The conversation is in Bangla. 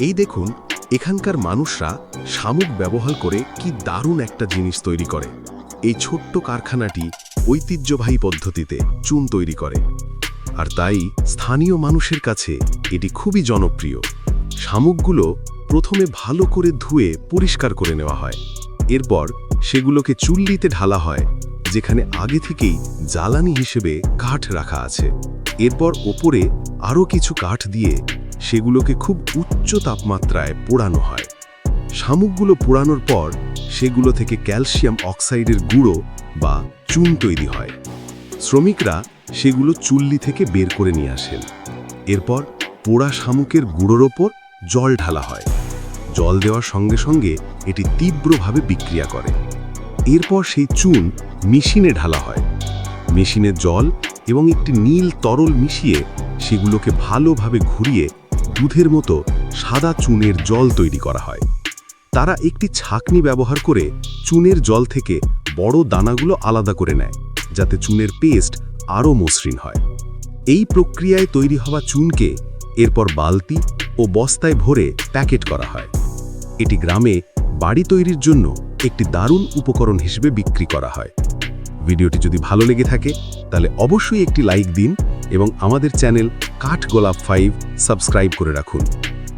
এই দেখুন, এখানকার মানুষরা শামুক ব্যবহার করে কি দারুণ একটা জিনিস তৈরি করে। এই ছোট্ট কারখানাটি ঐতিহ্যবাহী পদ্ধতিতে চুন তৈরি করে। আর তাই স্থানীয় মানুষের কাছে এটি খুবই জনপ্রিয়। শামুকগুলো প্রথমে ভালো করে ধুয়ে পরিষ্কার করে নেওয়া হয়। এরপর সেগুলোকে চুল্লিতে ঢালা হয়, যেখানে আগে থেকেই জ্বালানি হিসেবে কাঠ রাখা আছে। এরপর ওপরে আরও কিছু কাঠ দিয়ে সেগুলোকে খুব উচ্চ তাপমাত্রায় পোড়ানো হয়। শামুকগুলো পোড়ানোর পর সেগুলো থেকে ক্যালসিয়াম অক্সাইডের গুঁড়ো বা চুন তৈরি হয়। শ্রমিকরা সেগুলো চুল্লি থেকে বের করে নিয়ে আসেন। এরপর পোড়া শামুকের গুঁড়োর ওপর জল ঢালা হয়। জল দেওয়ার সঙ্গে সঙ্গে এটি তীব্রভাবে বিক্রিয়া করে। এরপর সেই চুন মেশিনে ঢালা হয়। মেশিনে জল এবং একটি নীল তরল মিশিয়ে সেগুলোকে ভালোভাবে ঘুরিয়ে দুধের মতো সাদা চুনের জল তৈরি করা হয়। তারা একটি ছাকনি ব্যবহার করে চুনের জল থেকে বড় দানাগুলো আলাদা করে নেয়, যাতে চুনের পেস্ট আরও মসৃণ হয়। এই প্রক্রিয়ায় তৈরি হওয়া চুনকে এরপর বালতি ও বস্তায় ভরে প্যাকেট করা হয়। এটি গ্রামে বাড়ি তৈরির জন্য একটি দারুণ উপকরণ হিসেবে বিক্রি করা হয়। ভিডিওটি যদি ভালো লেগে থাকে, তাহলে অবশ্যই একটি লাইক দিন এবং আমাদের চ্যানেল কাঠ গোলাপ ফাইভ সাবস্ক্রাইব করে রাখুন।